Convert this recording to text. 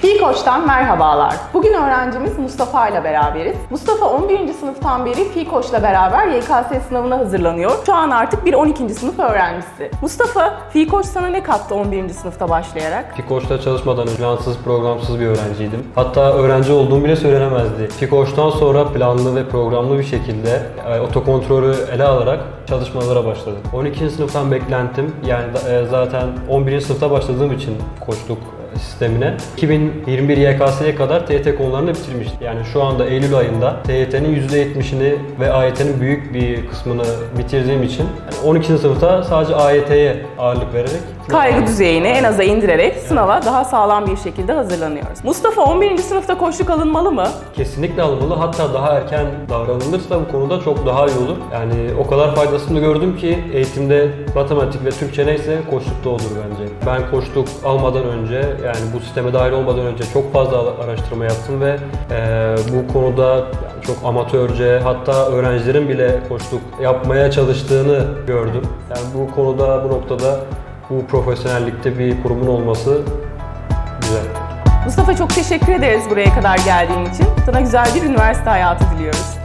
Fi Koç'tan merhabalar. Bugün öğrencimiz Mustafa ile beraberiz. Mustafa 11. sınıftan beri Fi Koç'la beraber YKS sınavına hazırlanıyor. Şu an artık bir 12. sınıf öğrencisi. Mustafa, Fi Koç sana ne kattı 11. sınıfta başlayarak? Fikoş'ta çalışmadan önce plansız programsız bir öğrenciydim. Hatta öğrenci olduğum bile söylenemezdi. Fikoş'tan sonra planlı ve programlı bir şekilde e, otokontrolü ele alarak çalışmalara başladım. 12. sınıftan beklentim yani e, zaten 11. sınıfta başladığım için koçluk sistemine 2021 YKS'ye kadar TYT konularını bitirmiştim. Yani şu anda Eylül ayında TYT'nin %70'ini ve AYT'nin büyük bir kısmını bitirdiğim için yani 12. sınıfta sadece AYT'ye ağırlık vererek Kaygı düzeyini en aza indirerek sınava daha sağlam bir şekilde hazırlanıyoruz. Mustafa 11. sınıfta koçluk alınmalı mı? Kesinlikle alınmalı. Hatta daha erken davranılırsa bu konuda çok daha iyi olur. Yani o kadar faydasını gördüm ki eğitimde matematik ve Türkçe neyse koçlukta olur bence. Ben koçluk almadan önce yani bu sisteme dahil olmadan önce çok fazla araştırma yaptım ve eee, bu konuda çok amatörce hatta öğrencilerin bile koçluk yapmaya çalıştığını gördüm. Yani bu konuda bu noktada bu profesyonellikte bir kurumun olması güzel. Mustafa çok teşekkür ederiz buraya kadar geldiğin için. Sana güzel bir üniversite hayatı diliyoruz.